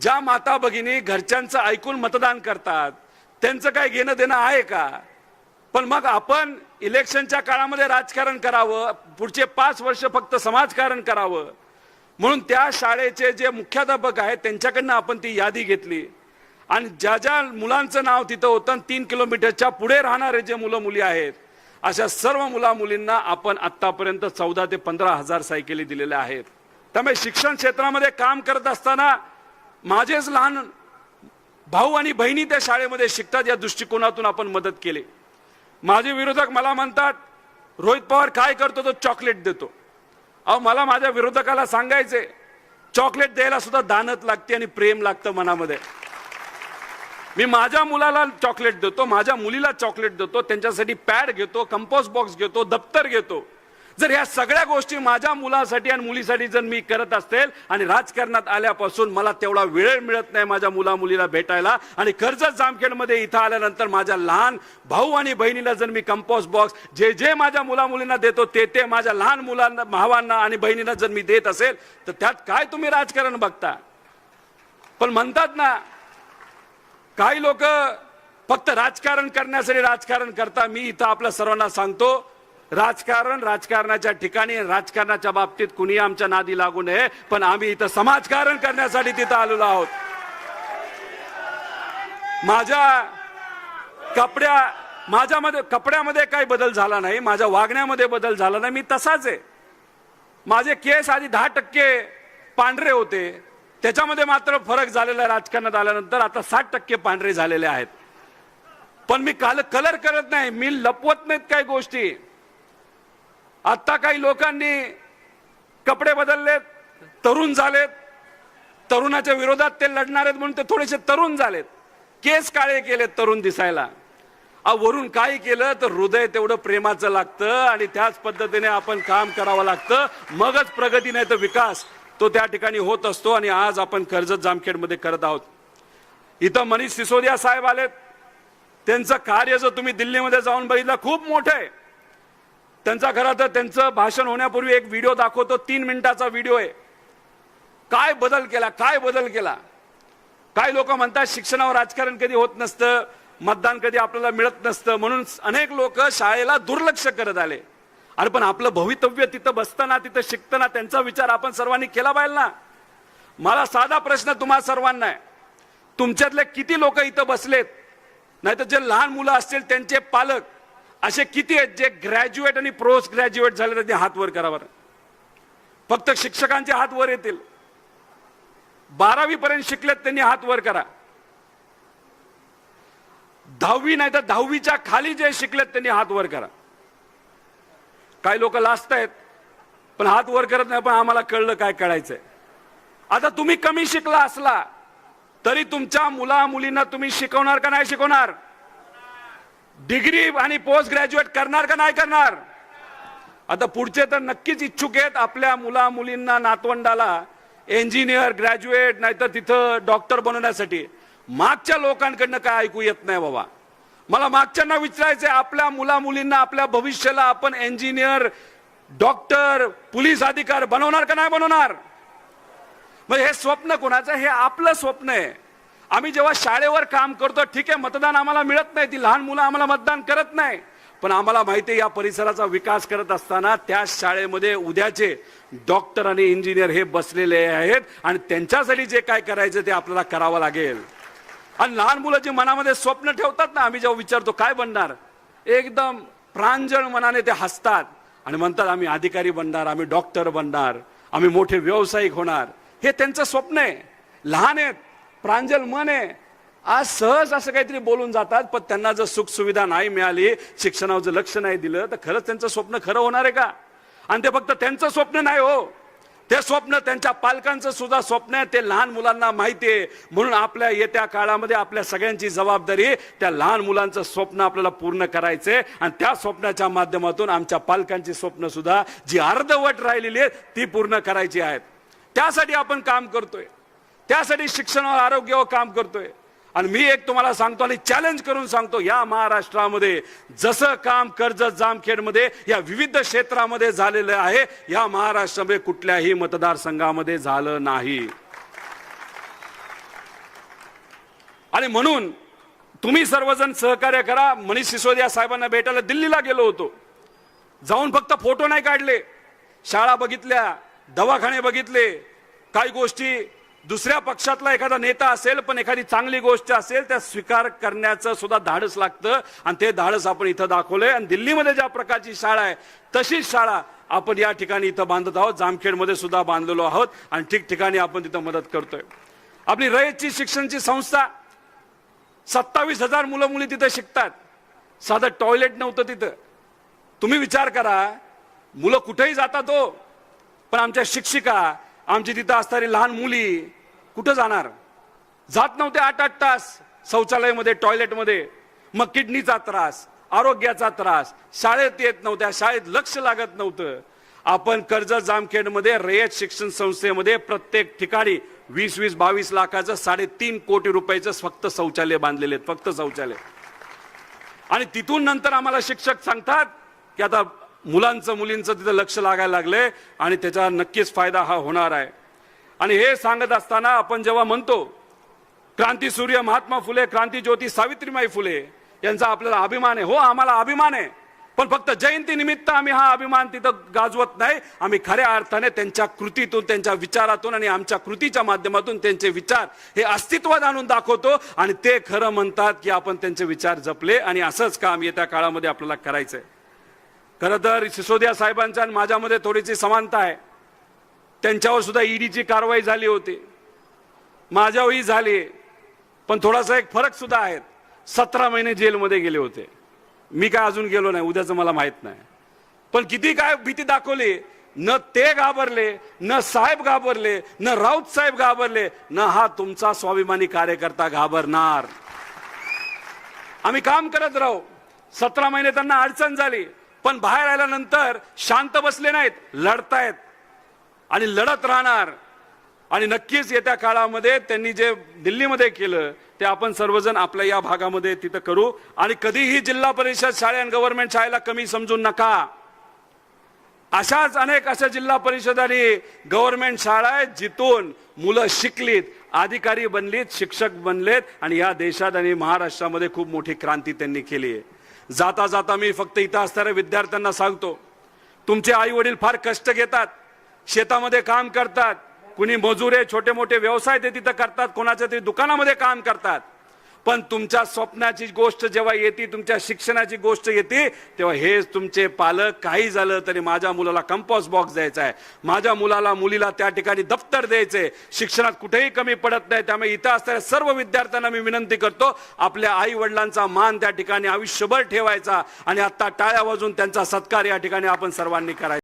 ज्या माता भगिनी घरच्यांचं ऐकून मतदान करतात त्यांचं काय घेणं देणं आहे का? पण मग आपण इलेक्शनच्या काळामध्ये राजकारण करावं पुढचे पाच वर्ष फक्त समाजकारण करावं. म्हणून त्या शाळेचे जे मुख्याध्यापक आहेत त्यांच्याकडनं आपण ती यादी घेतली. आणि ज्या ज्या मुलांचं नाव तिथं होतं आणि तीन किलोमीटरच्या पुढे राहणारे जे मुलं मुली आहेत अशा सर्व मुला मुलींना आपण आत्तापर्यंत चौदा ते पंधरा हजार सायकली दिलेल्या आहेत. त्यामुळे शिक्षण क्षेत्रामध्ये काम करत असताना माझेच लहान भाऊ आणि बहिणी त्या शाळेमध्ये शिकतात या दृष्टिकोनातून आपण मदत केली. माझे विरोधक मला म्हणतात रोहित पवार काय करतो तो चॉकलेट देतो. अहो मला माझ्या विरोधकाला सांगायचे चॉकलेट द्यायला सुद्धा दानत लागते आणि प्रेम लागतं मनामध्ये. मी माझ्या मुलाला चॉकलेट देतो माझ्या मुलीला चॉकलेट देतो त्यांच्यासाठी पॅड घेतो कंपोस्ट बॉक्स घेतो दप्तर घेतो. जर ह्या सगळ्या गोष्टी माझ्या मुलासाठी आणि मुलीसाठी जर मी करत असेल आणि राजकारणात आल्यापासून मला तेवढा वेळ मिळत नाही माझ्या मुला मुलीला भेटायला आणि कर्जत जामखेडमध्ये इथं आल्यानंतर माझ्या लहान भाऊ आणि बहिणीला जर मी कंपोस्ट बॉक्स जे जे माझ्या मुला मुलींना देतो ते ते माझ्या लहान मुलांना भावांना आणि बहिणींना जर मी देत असेल तर त्यात काय तुम्ही राजकारण बघता? पण म्हणतात ना काही लोक फक्त राजकारण करण्यासाठी राजकारण करता. मी इथं आपल्या सर्वांना सांगतो राजकारण राजकारणाच्या ठिकाणी राजकारणाच्या बाबतीत कुणी आमच्या नादी लागू नये पण आम्ही इथं समाजकारण करण्यासाठी तिथं आलेलो आहोत. माझ्या कपड्या माझ्यामध्ये कपड्यामध्ये काही बदल झाला नाही माझ्या वागण्यामध्ये बदल झाला नाही मी तसाच आहे. माझे केस आधी दहा टक्के पांढरे होते त्याच्यामध्ये मात्र फरक झालेला राजकारणात आल्यानंतर आता साठ टक्के पांढरे झालेले आहेत. पण मी काल कलर करत नाही मी लपवत नाहीत काही गोष्टी. आत्ता काही लोकांनी कपडे बदललेत तरुण झालेत. तरुणाच्या विरोधात ते लढणार आहेत म्हणून ते थोडेसे तरुण झालेत. केस काळे केलेत तरुण दिसायला. वरून काय केलं तर हृदय तेवढं प्रेमाचं लागतं आणि त्याच पद्धतीने आपण काम करावं लागतं. मगच प्रगती नाही तर विकास. तो त्या ठिकाणी होत असतो आणि आज आपण कर्जत जामखेडमध्ये करत आहोत. इथं मनीष सिसोदिया साहेब आलेत. त्यांचं कार्य जर तुम्ही दिल्लीमध्ये जाऊन बघितलं खूप मोठं आहे. त्यांचा खरं तर त्यांचं भाषण होण्यापूर्वी एक व्हिडिओ दाखवतो. तीन मिनिटाचा व्हिडिओ आहे. काय बदल केला? काय बदल केला? काय लोक म्हणतात शिक्षणावर राजकारण कधी होत नसतं मतदान कधी आपल्याला मिळत नसतं. म्हणून अनेक लोक शाळेला दुर्लक्ष करत आले. अरे पण आपलं भवितव्य तिथं बसताना तिथं शिकताना त्यांचा विचार आपण सर्वांनी केला पाहिजे ना? मला साधा प्रश्न तुम्हा सर्वांना आहे. तुमच्यातले किती लोक इथं बसलेत? नाही तर जे लहान मुलं असतील त्यांचे पालक असे किती आहेत जे ग्रॅज्युएट आणि पोस्ट ग्रॅज्युएट झाले त्यांनी हात वर करावर फक्त शिक्षकांचे हात वर येतील. बारावी पर्यंत शिकलेत त्यांनी हात वर करा. दहावी नाही तर दहावीच्या खाली जे शिकलेत त्यांनी हात वर करा. काही लोक लाजत आहेत पण हात वर करत नाही पण आम्हाला कळलं काय कळायचंय. आता तुम्ही कमी शिकला असला तरी तुमच्या मुला मुलींना तुम्ही शिकवणार का नाही शिकवणार? डिग्री आणि पोस्ट ग्रॅज्युएट करणार का नाही करणार? आता पुढचे तर नक्कीच इच्छुक आहेत आपल्या मुला मुलींना नातवंडाला इंजिनियर ग्रॅज्युएट नाहीतर तिथं डॉक्टर बनवण्यासाठी. मागच्या लोकांकडनं काय ऐकू येत नाही बाबा. मला मागच्यांना विचारायचंय आपल्या मुला मुलींना आपल्या भविष्याला आपण इंजिनियर डॉक्टर पोलीस अधिकार बनवणार का नाही बनवणार? मग हे स्वप्न कोणाचं हे आपलं स्वप्न आहे. आम्ही जेव्हा शाळेवर काम करतो ठीक आहे मतदान आम्हाला मिळत नाही. ती लहान मुलं आम्हाला मतदान करत नाही. पण आम्हाला माहिती आहे या परिसराचा विकास करत असताना त्या शाळेमध्ये उद्याचे डॉक्टर आणि इंजिनियर हे बसलेले आहेत आणि त्यांच्यासाठी जे काय करायचं ते आपल्याला करावं लागेल. आणि लहान मुलं जे मनामध्ये स्वप्न ठेवतात ना आम्ही जेव्हा विचारतो काय बनणार? एकदम प्रांजळ मनाने ते हसतात आणि म्हणतात आम्ही अधिकारी बनणार आम्ही डॉक्टर बनणार आम्ही मोठे व्यावसायिक होणार. हे त्यांचं स्वप्न आहे. लहान आहेत. प्रांजल मन आहे आज सहज असं काहीतरी बोलून जातात पण त्यांना जर सुख सुविधा नाही मिळाली शिक्षणावर जर लक्ष नाही दिलं तर खरंच त्यांचं स्वप्न खरं होणार आहे का? आणि ते फक्त त्यांचं स्वप्न नाही हो. ते स्वप्न त्यांच्या पालकांचं सुद्धा स्वप्न आहे. ते लहान मुलांना माहिती आहे. म्हणून आपल्या येत्या काळामध्ये आपल्या सगळ्यांची जबाबदारी त्या लहान मुलांचं स्वप्न आपल्याला पूर्ण करायचंय. आणि त्या स्वप्नाच्या माध्यमातून आमच्या पालकांची स्वप्न सुद्धा जी अर्धवट राहिलेली आहेत ती पूर्ण करायची आहेत. त्यासाठी आपण काम करतोय. त्यासाठी शिक्षणावर आरोग्यावर काम करतोय. आणि मी एक तुम्हाला सांगतो आणि चॅलेंज करून सांगतो या महाराष्ट्रामध्ये जसं काम कर्जत जामखेडमध्ये या विविध क्षेत्रामध्ये झालेलं आहे या महाराष्ट्रामध्ये कुठल्याही मतदारसंघामध्ये झालं नाही. आणि म्हणून तुम्ही सर्वजण सहकार्य करा. मनीष सिसोदिया साहेबांना भेटायला दिल्लीला गेलो होतो. जाऊन फक्त फोटो नाही काढले. शाळा बघितल्या दवाखाने बघितले काही गोष्टी दुसऱ्या पक्षातला एखादा नेता असेल पण एखादी चांगली गोष्ट असेल त्या स्वीकार करण्याचं सुद्धा धाडस लागतं. आणि ते धाडस आपण इथं दाखवलंय. आणि दिल्लीमध्ये ज्या प्रकारची शाळा आहे तशीच शाळा आपण या ठिकाणी इथं बांधत आहोत. जामखेडमध्ये सुद्धा बांधलेलो आहोत. आणि ठिकठिकाणी आपण तिथं मदत करतोय. आपली रयतची शिक्षणची संस्था सत्तावीस हजार मुलं मुली तिथं शिकतात. साधं टॉयलेट नव्हतं तिथं. तुम्ही विचार करा मुलं कुठेही जातात हो. पण आमच्या शिक्षिका आमची तिथं असणारी लहान मुली कुठं जाणार? जात नव्हते आठ आठ तास. शौचालयामध्ये टॉयलेटमध्ये. मग किडनीचा त्रास आरोग्याचा त्रास. शाळेत येत नव्हत्या शाळेत लक्ष लागत नव्हतं. आपण कर्जत जामखेडमध्ये रयत शिक्षण संस्थेमध्ये प्रत्येक ठिकाणी वीस वीस बावीस लाखाचं साडेतीन कोटी रुपयाचं फक्त शौचालय बांधलेले आहेत फक्त शौचालय. आणि तिथून नंतर आम्हाला शिक्षक सांगतात की आता मुलांचं मुलींचं तिथं लक्ष लागायला लागले आणि त्याचा नक्कीच फायदा हा होणार आहे. आणि हे सांगत असताना आपण जेव्हा म्हणतो क्रांती सूर्य महात्मा फुले क्रांती ज्योती सावित्रीमाई फुले यांचा आपल्याला अभिमान आहे. हो आम्हाला अभिमान आहे. पण फक्त जयंती निमित्त आम्ही हा अभिमान तिथं गाजवत नाही. आम्ही खऱ्या अर्थाने त्यांच्या कृतीतून त्यांच्या विचारातून आणि आमच्या कृतीच्या माध्यमातून त्यांचे विचार हे अस्तित्वात आणून दाखवतो. आणि ते खरं म्हणतात की आपण त्यांचे विचार जपले आणि असंच काम येत्या काळामध्ये आपल्याला करायचंय. खरं तर सिसोदिया साहेबांच्या आणि माझ्यामध्ये थोडीशी समानता आहे. त्यांच्यावर सुद्धा ईडीची कारवाई झाली होती. माझ्यावरही झाली. पण थोडासा एक फरक सुद्धा आहे. सतरा महिने जेलमध्ये गेले होते. मी काय अजून गेलो नाही उद्याचं मला माहीत नाही. पण किती काय भीती दाखवली. न ते घाबरले न साहेब घाबरले न राऊत साहेब घाबरले न हा तुमचा स्वाभिमानी कार्यकर्ता घाबरणार. आम्ही काम करत राहू. सतरा महिने त्यांना अडचण झाली. पण बाहेर आल्यानंतर शांत बसले नाहीत लढतायत. आणि लढत राहणार. आणि नक्कीच येत्या काळामध्ये त्यांनी जे दिल्लीमध्ये केलं ते आपण सर्वजण आपल्या या भागामध्ये तिथं करू. आणि कधीही जिल्हा परिषद शाळे आणि गव्हर्नमेंट शाळेला कमी समजू नका. अशाच अनेक अशा जिल्हा परिषदांनी गव्हर्नमेंट शाळा आहेत जिथून मुलं शिकलीत अधिकारी बनलीत शिक्षक बनलेत आणि या देशात आणि महाराष्ट्रामध्ये खूप मोठी क्रांती त्यांनी केली आहे. जाता जाता मी फक्त इथं असणाऱ्या विद्यार्थ्यांना सांगतो तुमचे आई वडील फार कष्ट घेतात. शेतामध्ये काम करतात. कुणी मजुरे छोटे मोठे व्यवसाय ते तिथं करतात कोणाच्या तरी दुकानामध्ये काम करतात. पण तुमच्या स्वप्नाची गोष्ट जेव्हा येते तुमच्या शिक्षणाची गोष्ट येते तेव्हा हेच तुमचे पालक काही झालं तरी माझ्या मुलाला कंपॉस बॉक्स द्यायचा आहे. माझ्या मुलाला मुलीला त्या ठिकाणी दप्तर द्यायचे शिक्षणात कुठेही कमी पडत नाही त्यामुळे इथं असणाऱ्या सर्व विद्यार्थ्यांना मी विनंती करतो आपल्या आई वडिलांचा मान त्या ठिकाणी आयुष्यभर ठेवायचा आणि आता टाळ्या वाजून त्यांचा सत्कार या ठिकाणी आपण सर्वांनी करायचा.